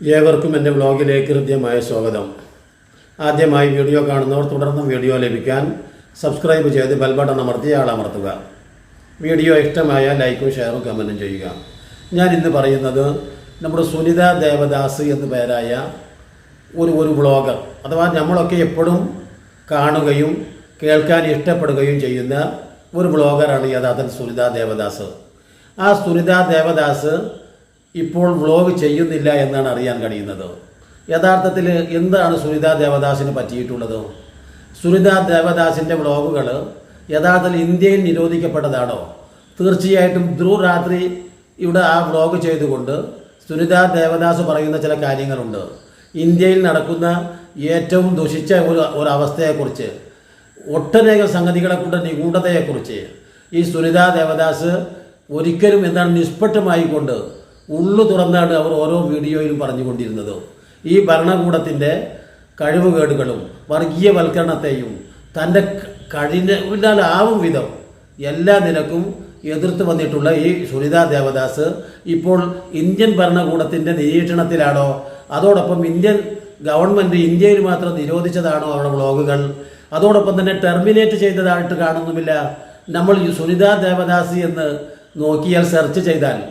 ഏവർക്കും എന്റെ വ്ളോഗിലേക്ക് ഹൃദ്യമായ സ്വാഗതം. ആദ്യമായി വീഡിയോ കാണുന്നവർ തുടർന്നും വീഡിയോ ലഭിക്കാൻ സബ്സ്ക്രൈബ് ചെയ്ത് ബെൽബട്ടൺ അമർത്തി ആളമർത്തുക വീഡിയോ ഇഷ്ടമായ ലൈക്കും ഷെയറും കമന്റും ചെയ്യുക. ഞാൻ ഇന്ന് പറയുന്നത് നമ്മുടെ സുനിത ദേവദാസ് എന്ന് പേരായ ഒരു ഒരു വ്ളോഗർ അഥവാ നമ്മളൊക്കെ എപ്പോഴും കാണുകയും കേൾക്കാൻ ഇഷ്ടപ്പെടുകയും ചെയ്യുന്ന ഒരു വ്ളോഗറാണ് യഥാർത്ഥത്തിൽ സുനിത ദേവദാസ്. ആ സുനിത ദേവദാസ് ഇപ്പോൾ വ്ളോഗ് ചെയ്യുന്നില്ല എന്നാണ് അറിയാൻ കഴിയുന്നത്. യഥാർത്ഥത്തിൽ എന്താണ് സുനിത ദേവദാസിന് പറ്റിയിട്ടുള്ളത്? സുനിത ദേവദാസിന്റെ വ്ളോഗുകൾ യഥാർത്ഥത്തിൽ ഇന്ത്യയിൽ നിരോധിക്കപ്പെട്ടതാണോ? തീർച്ചയായിട്ടും ധ്രുവ് രാത്രി ഇവിടെ ആ വ്ളോഗ് ചെയ്തുകൊണ്ട് സുനിത ദേവദാസ് പറയുന്ന ചില കാര്യങ്ങളുണ്ട്. ഇന്ത്യയിൽ നടക്കുന്ന ഏറ്റവും ദുഷിച്ച ഒരു ഒരവസ്ഥയെക്കുറിച്ച് ഒട്ടനേകം സംഗതികളെ കൊണ്ട് നിഗൂഢതയെക്കുറിച്ച് ഈ സുനിത ദേവദാസ് ഒരിക്കലും എന്താണ് നിഷ്പക്ഷമായി കൊണ്ട് ഉള്ളു തുറന്നാണ് അവർ ഓരോ വീഡിയോയിലും പറഞ്ഞുകൊണ്ടിരുന്നത്. ഈ ഭരണകൂടത്തിന്റെ കഴിവുകേടുകളും വർഗീയവൽക്കരണത്തെയും തന്റെ കഴിഞ്ഞാലാവും വിധം എല്ലാ നിലക്കും എതിർത്ത് വന്നിട്ടുള്ള ഈ സുനിത ദേവദാസ് ഇപ്പോൾ ഇന്ത്യൻ ഭരണകൂടത്തിന്റെ നിരീക്ഷണത്തിലാണോ? അതോടൊപ്പം ഇന്ത്യൻ ഗവൺമെന്റ് ഇന്ത്യയിൽ മാത്രം നിരോധിച്ചതാണോ അവരുടെ വ്ളോഗുകൾ? അതോടൊപ്പം തന്നെ ടെർമിനേറ്റ് ചെയ്തതായിട്ട് കാണുന്നുമില്ല. നമ്മൾ സുനിത ദേവദാസി എന്ന് നോക്കിയാൽ സെർച്ച് ചെയ്താൽ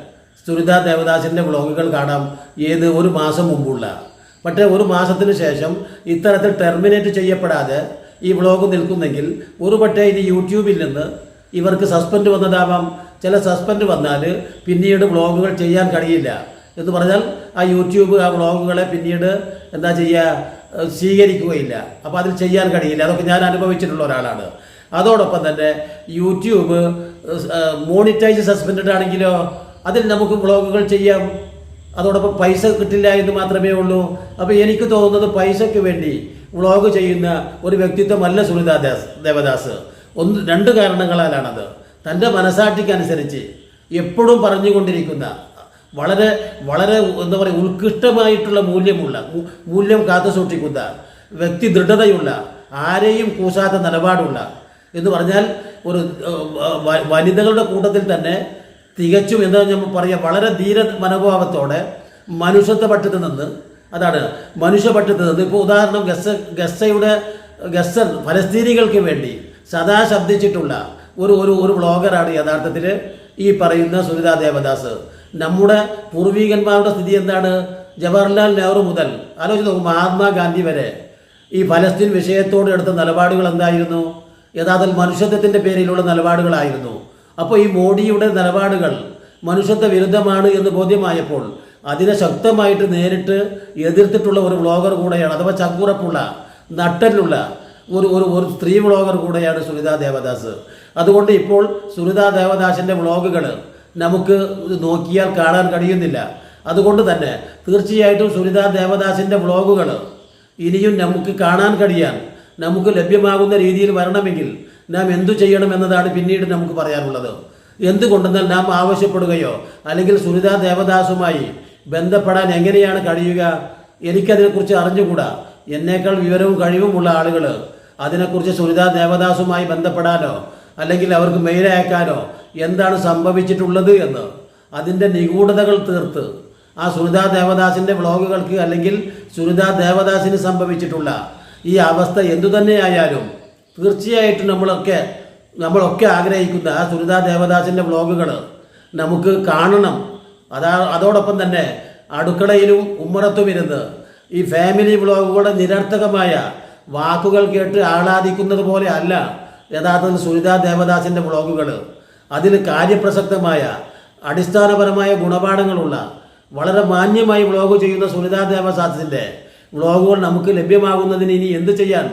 സുനിത ദേവദാസിന്റെ വ്ളോഗുകൾ കാണാം. ഏത് ഒരു മാസം മുമ്പുള്ള. പക്ഷേ ഒരു മാസത്തിന് ശേഷം ഇത്തരത്തിൽ ടെർമിനേറ്റ് ചെയ്യപ്പെടാതെ ഈ വ്ളോഗ് നിൽക്കുന്നെങ്കിൽ ഒരു പക്ഷേ ഇനി യൂട്യൂബിൽ നിന്ന് ഇവർക്ക് സസ്പെൻഡ് വന്നതാവാം. ചില സസ്പെൻഡ് വന്നാൽ പിന്നീട് വ്ളോഗുകൾ ചെയ്യാൻ കഴിയില്ല. എന്ന് പറഞ്ഞാൽ ആ യൂട്യൂബ് ആ വ്ളോഗുകളെ പിന്നീട് എന്താ ചെയ്യുക സ്വീകരിക്കുകയില്ല. അപ്പോൾ അതിൽ ചെയ്യാൻ കഴിയില്ല. അതൊക്കെ ഞാൻ അനുഭവിച്ചിട്ടുള്ള ഒരാളാണ്. അതോടൊപ്പം തന്നെ യൂട്യൂബ് മോണിറ്റൈസ് സസ്പെൻഡ് ആണെങ്കിലോ അതിൽ നമുക്ക് വ്ളോഗുകൾ ചെയ്യാം. അതോടൊപ്പം പൈസ കിട്ടില്ല എന്ന് മാത്രമേ ഉള്ളൂ. അപ്പോൾ എനിക്ക് തോന്നുന്നത് പൈസയ്ക്ക് വേണ്ടി വ്ളോഗ് ചെയ്യുന്ന ഒരു വ്യക്തിത്വമല്ല സുനിതാ ദാസ് ദേവദാസ്. ഒന്ന് രണ്ട് കാരണങ്ങളാലാണത്. തന്റെ മനസാക്ഷിക്കനുസരിച്ച് എപ്പോഴും പറഞ്ഞുകൊണ്ടിരിക്കുന്ന വളരെ വളരെ എന്താ പറയുക ഉത്കൃഷ്ടമായിട്ടുള്ള മൂല്യമുള്ള മൂല്യം കാത്തു സൂക്ഷിക്കുന്ന വ്യക്തി ദൃഢതയുള്ള ആരെയും കൂസാത്ത നിലപാടുള്ള എന്ന് പറഞ്ഞാൽ ഒരു വനിതകളുടെ കൂട്ടത്തിൽ തന്നെ തികച്ചും എന്താ നമ്മൾ പറയുക വളരെ ധീര മനോഭാവത്തോടെ മനുഷ്യത്വപക്ഷത്ത് നിന്ന് അതാണ് മനുഷ്യപക്ഷത്ത് നിന്ന് ഇപ്പോൾ ഉദാഹരണം ഗസ ഗസയുടെ ഗസൻ ഫലസ്തീനികൾക്ക് വേണ്ടി സദാ ശബ്ദിച്ചിട്ടുള്ള ഒരു ഒരു ഒരു ബ്ലോഗറാണ് യഥാർത്ഥത്തിൽ ഈ പറയുന്ന സുനിത ദേവദാസ്. നമ്മുടെ പൂർവികന്മാരുടെ സ്ഥിതി എന്താണ്? ജവഹർലാൽ നെഹ്റു മുതൽ ആലോചിച്ച് നോക്കും മഹാത്മാഗാന്ധി വരെ ഈ ഫലസ്തീൻ വിഷയത്തോട് എടുത്ത നിലപാടുകൾ എന്തായിരുന്നു? യഥാർത്ഥത്തിൽ മനുഷ്യത്വത്തിന്റെ പേരിലുള്ള നിലപാടുകളായിരുന്നു. അപ്പോൾ ഈ മോഡിയുടെ നിലപാടുകൾ മനുഷ്യത്വ വിരുദ്ധമാണ് എന്ന് ബോധ്യമായപ്പോൾ അതിനെ ശക്തമായിട്ട് നേരിട്ട് എതിർത്തിട്ടുള്ള ഒരു വ്ളോഗർ കൂടെയാണ് അഥവാ ചങ്കുറപ്പുള്ള നട്ടലുള്ള ഒരു ഒരു ഒരു സ്ത്രീ വ്ളോഗർ കൂടെയാണ് സുനിത ദേവദാസ്. അതുകൊണ്ട് ഇപ്പോൾ സുനിത ദേവദാസിന്റെ വ്ളോഗുകൾ നമുക്ക് നോക്കിയാൽ കാണാൻ കഴിയുന്നില്ല. അതുകൊണ്ട് തന്നെ തീർച്ചയായിട്ടും സുനിത ദേവദാസിന്റെ വ്ളോഗുകൾ ഇനിയും നമുക്ക് കാണാൻ കഴിയാൻ നമുക്ക് ലഭ്യമാകുന്ന രീതിയിൽ വരണമെങ്കിൽ നാം എന്തു ചെയ്യണം എന്നതാണ് പിന്നീട് നമുക്ക് പറയാനുള്ളത്. എന്തുകൊണ്ടെന്നാൽ നാം ആവശ്യപ്പെടുകയോ അല്ലെങ്കിൽ സുനിത ദേവദാസുമായി ബന്ധപ്പെടാൻ എങ്ങനെയാണ് കഴിയുക? എനിക്കതിനെക്കുറിച്ച് അറിഞ്ഞുകൂടാ? എന്നേക്കാൾ വിവരവും കഴിവുമുള്ള ആളുകൾ അതിനെക്കുറിച്ച് സുനിത ദേവദാസുമായി ബന്ധപ്പെടാനോ അല്ലെങ്കിൽ അവർക്ക് മെയിൽ അയക്കാനോ എന്താണ് സംഭവിച്ചിട്ടുള്ളത് എന്ന് അതിന്റെ നിഗൂഢതകൾ തീർത്ത് ആ സുനിത ദേവദാസിന്റെ വ്ളോഗുകൾക്ക് അല്ലെങ്കിൽ സുനിത ദേവദാസിന് സംഭവിച്ചിട്ടുള്ള ഈ അവസ്ഥ എന്തു തന്നെയായാലും തീർച്ചയായിട്ടും നമ്മളൊക്കെ നമ്മളൊക്കെ ആഗ്രഹിക്കുന്ന ആ സുനിത ദേവദാസിന്റെ വ്ളോഗുകൾ നമുക്ക് കാണണം. അതാ അതോടൊപ്പം തന്നെ അടുക്കളയിലും ഉമ്മറത്തും ഇരുന്ന് ഈ ഫാമിലി വ്ളോഗുകളുടെ നിരർത്ഥകമായ വാക്കുകൾ കേട്ട് ആഹ്ലാദിക്കുന്നത് പോലെ അല്ല യഥാർത്ഥത്തിൽ സുനിത ദേവദാസിന്റെ വ്ളോഗുകൾ അതിൽ കാര്യപ്രസക്തമായ അടിസ്ഥാനപരമായ ഗുണപാഠങ്ങളുള്ള വളരെ മാന്യമായി വ്ളോഗ് ചെയ്യുന്ന സുനിത ദേവദാസിന്റെ വ്ളോഗുകൾ നമുക്ക് ലഭ്യമാകുന്നതിന് ഇനി എന്ത് ചെയ്യാൻ?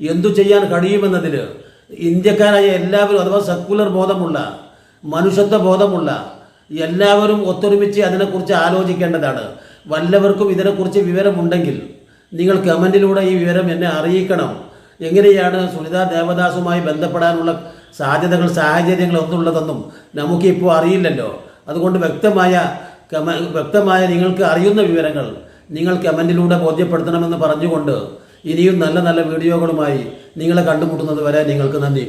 എന്തു ചെയ്യാൻ കഴിയുമെന്നതിൽ ഇന്ത്യക്കാരായ എല്ലാവരും അഥവാ സെക്കുലർ ബോധമുള്ള മനുഷ്യത്വ ബോധമുള്ള എല്ലാവരും ഒത്തൊരുമിച്ച് അതിനെക്കുറിച്ച് ആലോചിക്കേണ്ടതാണ്. വല്ലവർക്കും ഇതിനെക്കുറിച്ച് വിവരമുണ്ടെങ്കിൽ നിങ്ങൾ കമന്റിലൂടെ ഈ വിവരം എന്നെ അറിയിക്കണം. എങ്ങനെയാണ് സുനിത ദേവദാസുമായി ബന്ധപ്പെടാനുള്ള സാധ്യതകൾ സാഹചര്യങ്ങൾ ഒന്നുള്ളതെന്നും നമുക്കിപ്പോൾ അറിയില്ലല്ലോ. അതുകൊണ്ട് വ്യക്തമായ വ്യക്തമായ നിങ്ങൾക്ക് അറിയുന്ന വിവരങ്ങൾ നിങ്ങൾ കമന്റിലൂടെ ബോധ്യപ്പെടുത്തണമെന്ന് പറഞ്ഞുകൊണ്ട് ഇനിയും നല്ല നല്ല വീഡിയോകളുമായി നിങ്ങളെ കണ്ടുമുട്ടുന്നത് വരെ നിങ്ങൾക്ക് നന്ദി.